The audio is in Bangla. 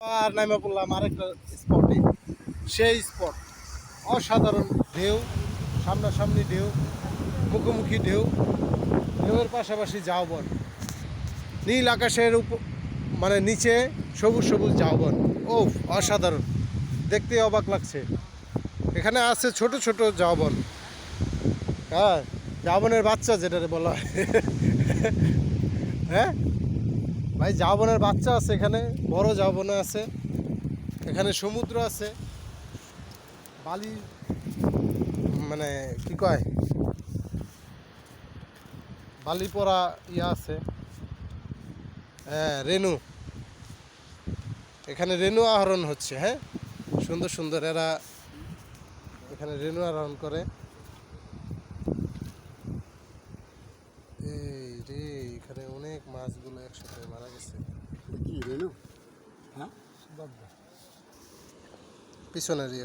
আর নামে পড়লাম আরেকটা স্পটে সেই স্পট অসাধারণ ঢেউ, সামনাসামনি ঢেউ, মুখোমুখি ঢেউ, ঢেউয়ের পাশাপাশি ঝাউবন নীল আকাশের উপ মানে নিচে সবুজ সবুজ ঝাউবন ও অসাধারণ। দেখতে অবাক লাগছে। এখানে আছে ছোট ছোট ঝাউবন হ্যাঁ ঝাউবনের বাচ্চা যেটারে বলা হয়। হ্যাঁ? ভাই, জাবনের বাচ্চা আছে এখানে, বড় জাবনে আছে, এখানে সমুদ্র আছে, বালি মানে কি কয়? বালি পরা ইয়া আছে। হ্যাঁ রেনু। এখানে রেনু আহরণ হচ্ছে হ্যাঁ? সুন্দর সুন্দর, এরা এখানে রেনু আহরণ করে। এখানে অনেক মাছগুলো একসাথে মারা গেছে। কি রেনু হ্যাঁ? পিছনের ইয়ে।